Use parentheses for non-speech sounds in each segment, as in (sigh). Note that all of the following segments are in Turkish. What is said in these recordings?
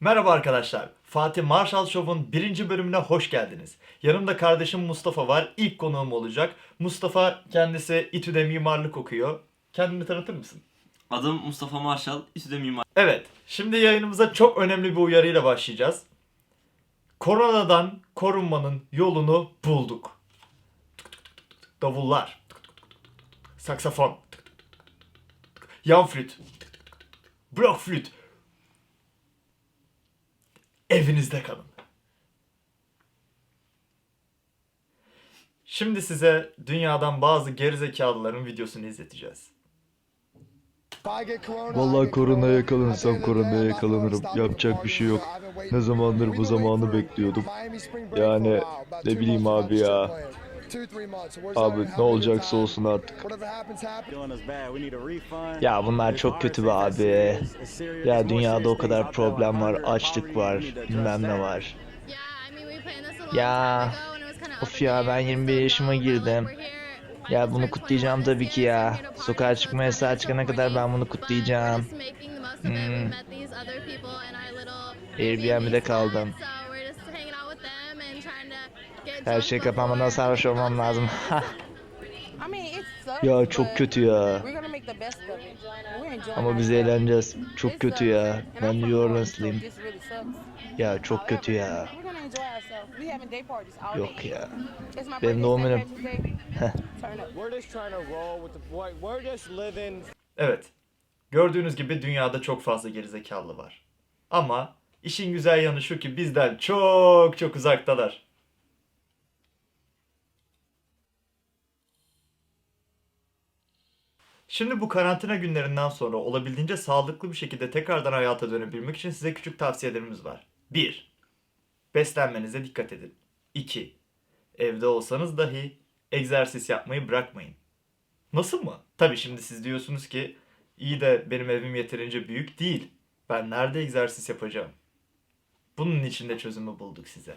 Merhaba arkadaşlar. Fatih Marshall Show'un birinci bölümüne hoş geldiniz. Yanımda kardeşim Mustafa var. İlk konuğum olacak. Mustafa kendisi İTÜ'de mimarlık okuyor. Kendini tanıtır mısın? Adım Mustafa Marşal, İTÜ'de mimar. Evet. Şimdi yayınımıza çok önemli bir uyarıyla başlayacağız. Koronadan korunmanın yolunu bulduk. Davullar. Saksafon. Yan flüt. Blok flüt. Evinizde kalın. Şimdi size dünyadan bazı gerizekalıların videosunu izleteceğiz. Vallahi koronaya yakalanırsam koronaya yakalanırım. Yapacak bir şey yok. Ne zamandır bu zamanı bekliyordum. Yani ne bileyim abi ya. Abi ne olacaksa olsun artık. Ya bunlar çok kötü be abi. Ya dünyada o kadar problem var, açlık var, bilmem ne var. Ya, Of ya ben 21 yaşıma girdim. Ya bunu kutlayacağım tabii ki ya. Sokağa çıkma yasağı çıkana kadar ben bunu kutlayacağım. Hmm. Airbnb'de kaldım. Her şey kapanmadan sarhoş olmam lazım. (laughs) Ya çok kötü ya. Ama biz eğleneceğiz. Çok kötü ya. Ben New Orleanslıyım. Ya çok kötü ya. Yok ya. Benim doğum günüm. (laughs) Evet. Gördüğünüz gibi dünyada çok fazla gerizekalı var. Ama işin güzel yanı şu ki bizden çok çok uzaktalar. Şimdi bu karantina günlerinden sonra olabildiğince sağlıklı bir şekilde tekrardan hayata dönebilmek için size küçük tavsiyelerimiz var. 1. Beslenmenize dikkat edin. 2. Evde olsanız dahi egzersiz yapmayı bırakmayın. Nasıl mı? Tabii şimdi siz diyorsunuz ki iyi de benim evim yeterince büyük değil. Ben nerede egzersiz yapacağım? Bunun için de çözümü bulduk size.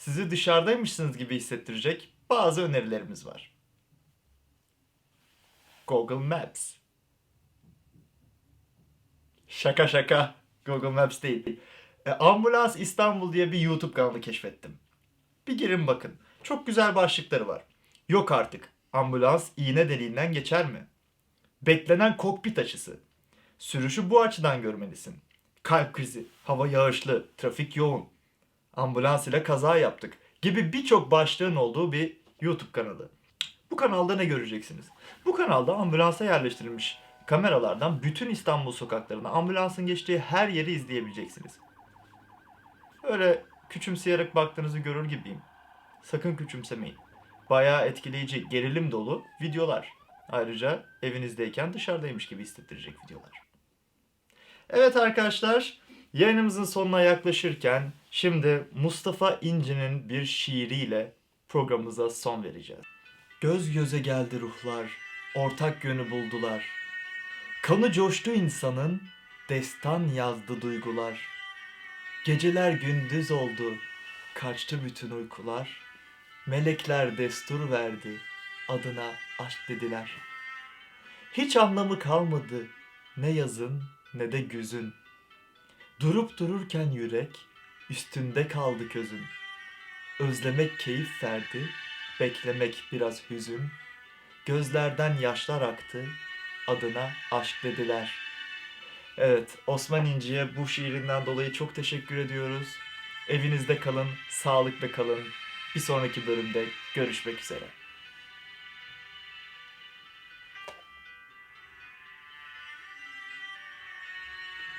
sizi dışarıdaymışsınız gibi hissettirecek bazı önerilerimiz var. Google Maps. Şaka şaka. Google Maps değil. E, Ambulans İstanbul diye bir YouTube kanalı keşfettim. Bir girin bakın. Çok güzel başlıkları var. Yok artık. Ambulans iğne deliğinden geçer mi? Beklenen kokpit açısı. Sürüşü bu açıdan görmelisin. Kalp krizi, hava yağışlı, trafik yoğun. Ambulans ile kaza yaptık gibi birçok başlığın olduğu bir YouTube kanalı. Bu kanalda ne göreceksiniz? Bu kanalda ambulansa yerleştirilmiş kameralardan bütün İstanbul sokaklarını, ambulansın geçtiği her yeri izleyebileceksiniz. Öyle küçümseyerek baktığınızı görür gibiyim. Sakın küçümsemeyin. Bayağı etkileyici, gerilim dolu videolar. Ayrıca evinizdeyken dışarıdaymış gibi hissettirecek videolar. Evet arkadaşlar, yayınımızın sonuna yaklaşırken şimdi Mustafa İnci'nin bir şiiriyle programımıza son vereceğiz. Göz göze geldi ruhlar, ortak yönü buldular. Kanı coştu insanın, destan yazdı duygular. Geceler gündüz oldu, kaçtı bütün uykular. Melekler destur verdi, adına aşk dediler. Hiç anlamı kalmadı ne yazın ne de güzün. Durup dururken yürek üstünde kaldı közün. Özlemek keyif verdi, beklemek biraz hüzün. Gözlerden yaşlar aktı, adına aşk dediler. Evet, Osman İnci'ye bu şiirinden dolayı çok teşekkür ediyoruz. Evinizde kalın, sağlıklı kalın. Bir sonraki bölümde görüşmek üzere.